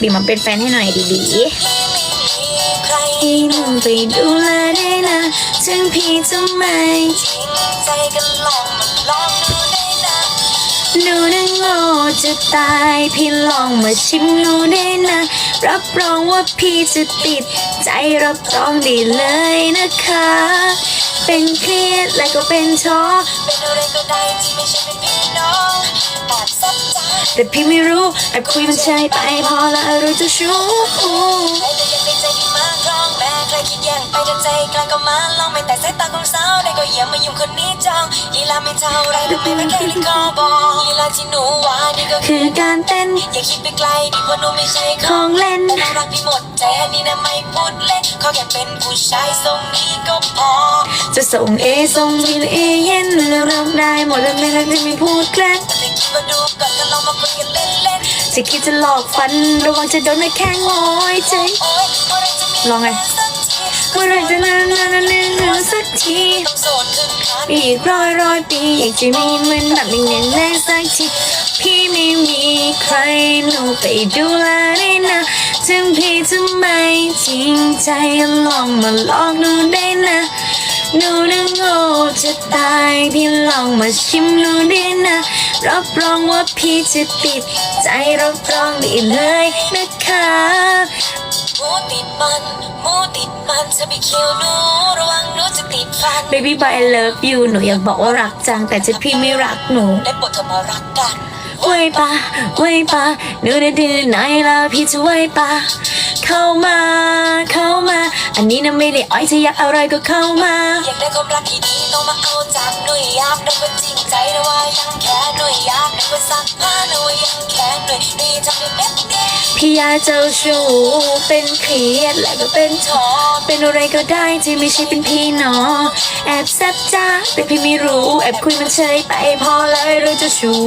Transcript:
บีมาเป็นแฟนให้หน่อยดีบีให้มึงไปดูแลได้นะถึงพี่จะไม่ใจกันลองมาลองดูได้นะหนูนั่งโง่จะตายพี่ลองมาชิมหนูได้นะ รับรองว่าพี่จะติด ใจรับรองได้เลยนะคะ เป็นเครียดและก็เป็นท้อเป็นอะไรก็ได้ที่ไม่ใช่เป็นพี่น้องแอบซับจ้าแต่พี่ไม่รู้แอบคุยมันใช่ไปพอละรู้จะชู้ให้แต่ยังในใจที่มาครองแม้ใครคิดแย่งไปแต่ใจกลางก็มาลองไม่แต่สายตาของสาวได้ก็อย่ามายุ่งคนนี้จองลีลาไม่เท่าไรแต่ไม่แค่ลิคอบอก ลาที่หนูว่านี่ก็คือการเต้น อย่าคิดไปไกลดิเพราะหนูไม่ใช่ของเล่นแต่น่ารักพี่หมดใจอันนี้นะไม่พูดเล่นขอแค่เป็นผู้ชายทรงนี้ก็พอ จะส่งเอส่งบีเอเย็นเลือกได้หมดแล้วไม่รักไม่พูดแกล้งแต่คิดว่าดูก่อนก็ลองมาคุยกันเล่นจะคิดจะหลอกฟันระวังจะโดนในแข้งโอยใจโอ๊ยเมื่อไรจะมีลองไงเมื่อไรจะนานนานนาน ทีต้องโสดขึ้นครันอีกร้อยร้อยปีอยากจะมีเหมือนแบบอย่างนี้ได้สักทีพี่ไม่มีใครหนูไปดูแลได้นะถึงพี่จะไม่จริงใจลองมาลองดูได้นะหนูน่ะโง่จะตายพี่ลองมาชิมดูได้นะรับรองว่าพี่จะติด ใจรับรองได้เลยนะคะหมูติดมันหมูติดมันจะไปเคี้ยวหนูระวังหนูจะติดฟัน Baby boy I love you หนูอยากบอกว่ารักจัง แต่จะพี่ไม่รักหนูได้โปรดเธอมารักกันไว้ปะไว้ปะหนูได้ดื้อไหนแล้วพี่จะไว้ปะเข้ามาเข้ามา อันนี้นะไม่ได้อ้อยจะอยากอะไรก็เข้ามาอยากได้ความรักที่ดีต้องมาเอาจากหน่วยอยากได้เป็นจริงใจนะว่ายังแค่หน่วย พี่ยาเจ้าชู้เป็นเครียดและก็เป็นท้อเป็นอะไรก็ได้ที่ไม่ใช่เป็นพี่น้องแอบแซบจ้าแต่พี่ไม่รู้ แอบคุยมันเฉยไปพอเลยเราจะชู้